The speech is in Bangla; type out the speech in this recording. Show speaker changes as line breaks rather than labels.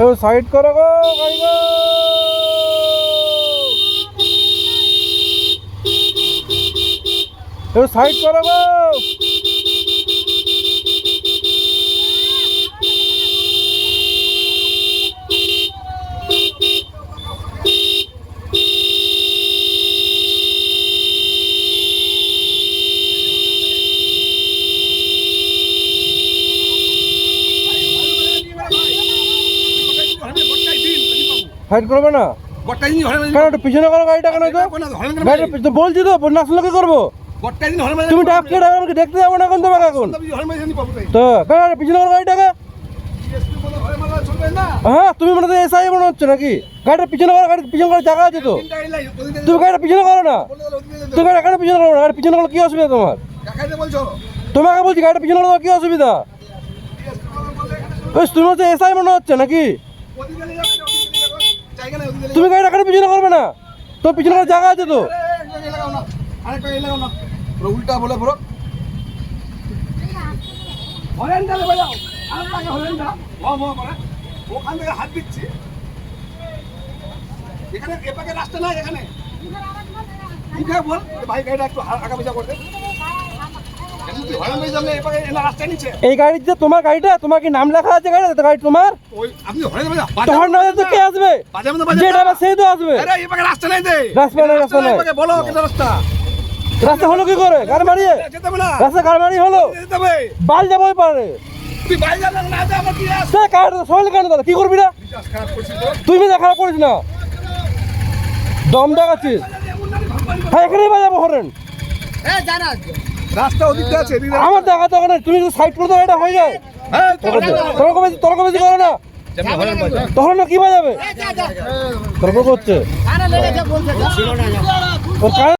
এবার সাইড করো গো গাড়ি গো। এবার সাইড করো গো। সাইড করবে না? কেন একটু পিছনে করো গাড়িটা কেন তো? বলছি তো না আসলে কি করব? তুমি ডাকছো ড্রাইভারকে দেখতে যাব না এখন তোমাকে এখন? তো কেন পিছনে করো গাড়িটাকে? হ্যাঁ তুমি মনে হয় এসআই মনে হচ্ছে নাকি? গাড়িটা পিছনে করো গাড়ির পিছনে করার জায়গা আছে তো। তুমি গাড়িটা পিছনে করো না। তুমি গাড়ি গাড়ি পিছনে করো না গাড়ি পিছনে করলে কি অসুবিধা তোমার? তোমাকে বলছি গাড়িটা পিছনে করলে কি অসুবিধা? তুমি হচ্ছে এসআই মনে হচ্ছে নাকি? তুমি গাড়িটা গাড়ি পিছনে করবে না। তো পিছনে করার জায়গা আছে তো।
উল্টা বলে বড় হরেনটা বাজাও। আর টাকা হরেনটা ও ও করে ওখান থেকে হাত দিচ্ছি। এখানে এপাকে রাস্তা নাই এখানে। মুখে বল ভাই গাড়িটা একটু আগা পিছা করতে তুই হরেন ভাই জানলে এপাকে এনা রাস্তা নিচে
এই গাড়ির যে তোমার গাড়িটা? তোমার কি নাম লেখা আছে গাড়িতে? গাড়ি তোমার? তো কে আসবে? যে ড্রাইভার সেই তো আসবে।
রাস্তা নাই
রাস্তা নাই, রাস্তা নাই।
বলো রাস্তা।
রাস্তা হলো কি করে? গাড়ি মারিয়ে? রাস্তা গাড়ি হলো? বাল যাব পারে।
কি আছে?
সে কার সবাই কেন দাদা কি করবি না? তুই দেখা খারাপ করিস না। দম দেখাচ্ছিস। হ্যাঁ এখানেই বাজাবো হরেন।
রাস্তা ওদিকে আছে
আমার দেখা তো ওখানে তুমি সাইড করে দাও এটা হয়ে যায়।
হ্যাঁ
তর্ক বেশি তর্ক বেশি করো না। তখন না কি বাজাবে? তর্ক করছে। ওর